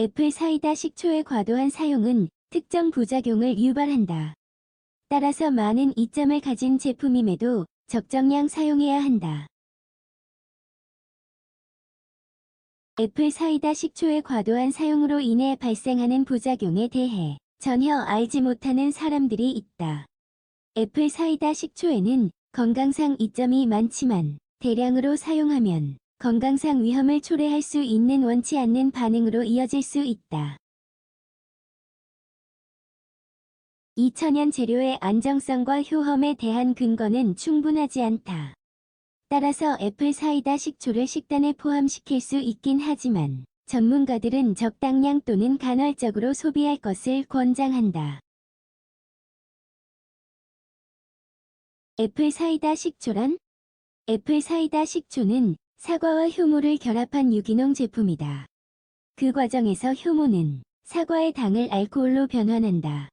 애플 사이다 식초의 과도한 사용은 특정 부작용을 유발한다. 따라서 많은 이점을 가진 제품임에도 적정량 사용해야 한다. 애플 사이다 식초의 과도한 사용으로 인해 발생하는 부작용에 대해 전혀 알지 못하는 사람들이 있다. 애플 사이다 식초에는 건강상 이점이 많지만 대량으로 사용하면 건강상 위험을 초래할 수 있는 원치 않는 반응으로 이어질 수 있다. 2000년 재료의 안정성과 효험에 대한 근거는 충분하지 않다. 따라서 애플 사이다 식초를 식단에 포함시킬 수 있긴 하지만 전문가들은 적당량 또는 간헐적으로 소비할 것을 권장한다. 애플 사이다 식초란? 애플 사이다 식초는 사과와 효모를 결합한 유기농 제품이다. 그 과정에서 효모는 사과의 당을 알코올로 변환한다.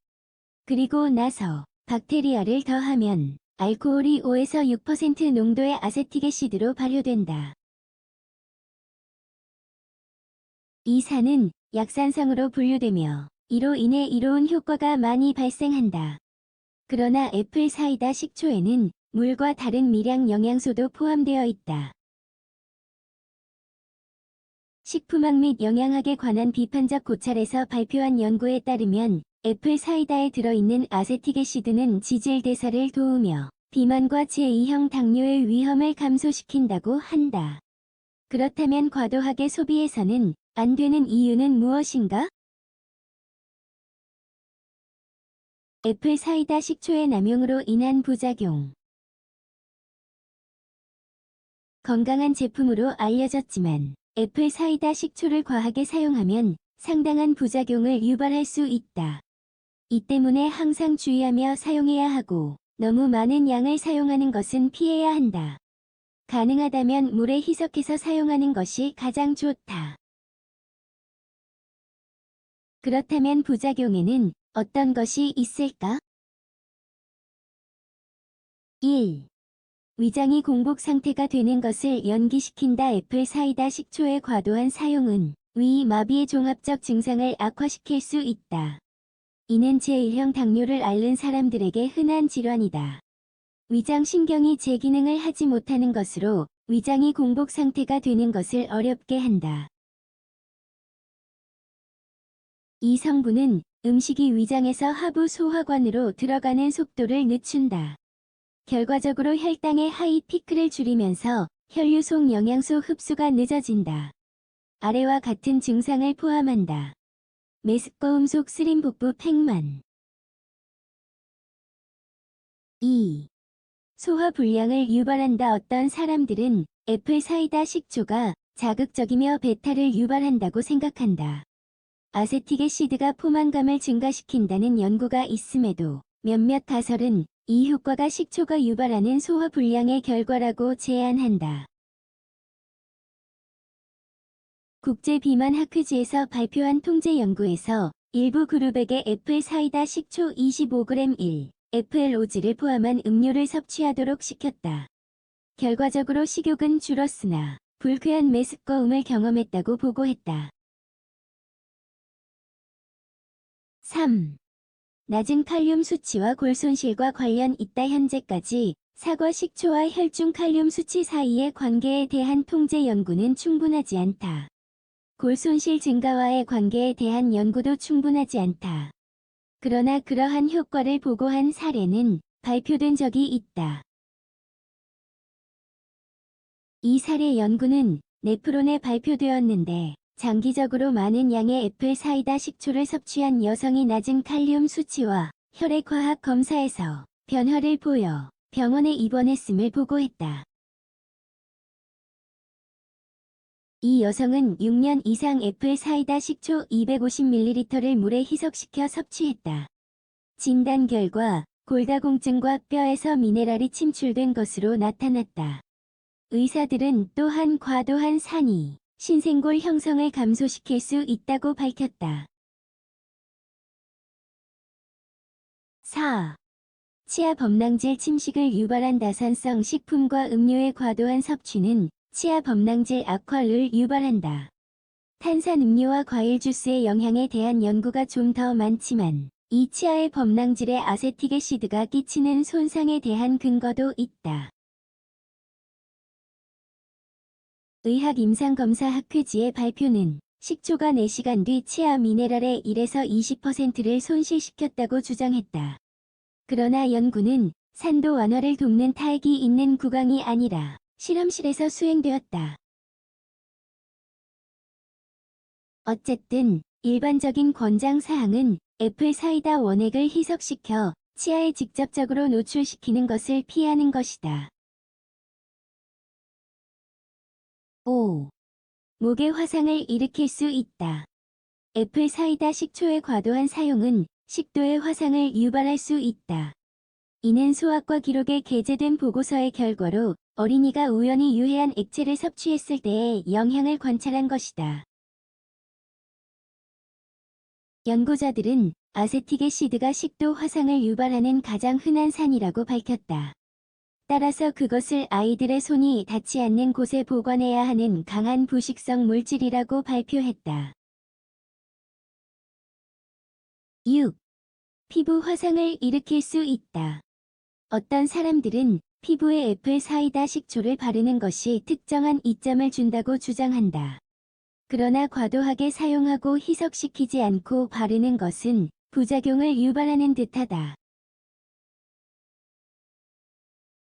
그리고 나서 박테리아를 더하면 알코올이 5에서 6% 농도의 아세틱애시드로 발효된다. 이 산은 약산성으로 분류되며 이로 인해 이로운 효과가 많이 발생한다. 그러나 애플 사이다 식초에는 물과 다른 미량 영양소도 포함되어 있다. 식품학 및 영양학에 관한 비판적 고찰에서 발표한 연구에 따르면 애플 사이다에 들어있는 아세틱애시드는 지질 대사를 도우며 비만과 제2형 당뇨의 위험을 감소시킨다고 한다. 그렇다면 과도하게 소비해서는 안 되는 이유는 무엇인가? 애플 사이다 식초의 남용으로 인한 부작용 건강한 제품으로 알려졌지만 애플 사이다 식초를 과하게 사용하면 상당한 부작용을 유발할 수 있다. 이 때문에 항상 주의하며 사용해야 하고 너무 많은 양을 사용하는 것은 피해야 한다. 가능하다면 물에 희석해서 사용하는 것이 가장 좋다. 그렇다면 부작용에는 어떤 것이 있을까? 1. 위장이 공복 상태가 되는 것을 연기시킨다 애플 사이다 식초의 과도한 사용은 위 마비의 종합적 증상을 악화시킬 수 있다. 이는 제1형 당뇨를 앓는 사람들에게 흔한 질환이다. 위장 신경이 제 기능을 하지 못하는 것으로 위장이 공복 상태가 되는 것을 어렵게 한다. 이 성분은 음식이 위장에서 하부 소화관으로 들어가는 속도를 늦춘다. 결과적으로 혈당의 하이 피크를 줄이면서 혈류 속 영양소 흡수가 늦어진다. 아래와 같은 증상을 포함한다. 메스꺼움 속 스림 복부 팽만 2. 소화 불량을 유발한다 어떤 사람들은 애플 사이다 식초가 자극적이며 배탈을 유발한다고 생각한다. 아세틱애시드가 포만감을 증가시킨다는 연구가 있음에도 몇몇 가설은 이 효과가 식초가 유발하는 소화 불량의 결과라고 제안한다. 국제 비만 학회지에서 발표한 통제 연구에서 일부 그룹에게 애플 사이다 식초 25g 1, FLOG를 포함한 음료를 섭취하도록 시켰다. 결과적으로 식욕은 줄었으나 불쾌한 메스꺼움을 경험했다고 보고했다. 3. 낮은 칼륨 수치와 골 손실과 관련 있다 현재까지 사과 식초와 혈중 칼륨 수치 사이의 관계에 대한 통제 연구는 충분하지 않다. 골 손실 증가와의 관계에 대한 연구도 충분하지 않다. 그러나 그러한 효과를 보고한 사례는 발표된 적이 있다. 이 사례 연구는 네프론에 발표되었는데 장기적으로 많은 양의 애플 사이다 식초를 섭취한 여성이 낮은 칼륨 수치와 혈액화학 검사에서 변화를 보여 병원에 입원했음을 보고했다. 이 여성은 6년 이상 애플 사이다 식초 250ml를 물에 희석시켜 섭취했다. 진단 결과 골다공증과 뼈에서 미네랄이 침출된 것으로 나타났다. 의사들은 또한 과도한 산이 신생골 형성을 감소시킬 수 있다고 밝혔다. 4. 치아 범랑질 침식을 유발한 다산성 식품과 음료의 과도한 섭취는 치아 범랑질 악화를 유발한다. 탄산 음료와 과일 주스의 영향에 대한 연구가 좀 더 많지만 이 치아의 범랑질에 아세틱애시드가 끼치는 손상에 대한 근거도 있다. 의학 임상검사 학회지의 발표는 식초가 4시간 뒤 치아 미네랄의 1에서 20%를 손실시켰다고 주장했다. 그러나 연구는 산도 완화를 돕는 타액이 있는 구강이 아니라 실험실에서 수행되었다. 어쨌든 일반적인 권장 사항은 애플 사이다 원액을 희석시켜 치아에 직접적으로 노출시키는 것을 피하는 것이다. 5. 목의 화상을 일으킬 수 있다. 애플 사이다 식초의 과도한 사용은 식도의 화상을 유발할 수 있다. 이는 소아과 기록에 게재된 보고서의 결과로 어린이가 우연히 유해한 액체를 섭취했을 때의 영향을 관찰한 것이다. 연구자들은 아세틱애시드가 식도 화상을 유발하는 가장 흔한 산이라고 밝혔다. 따라서 그것을 아이들의 손이 닿지 않는 곳에 보관해야 하는 강한 부식성 물질이라고 발표했다. 6. 피부 화상을 일으킬 수 있다. 어떤 사람들은 피부에 애플 사이다 식초를 바르는 것이 특정한 이점을 준다고 주장한다. 그러나 과도하게 사용하고 희석시키지 않고 바르는 것은 부작용을 유발하는 듯하다.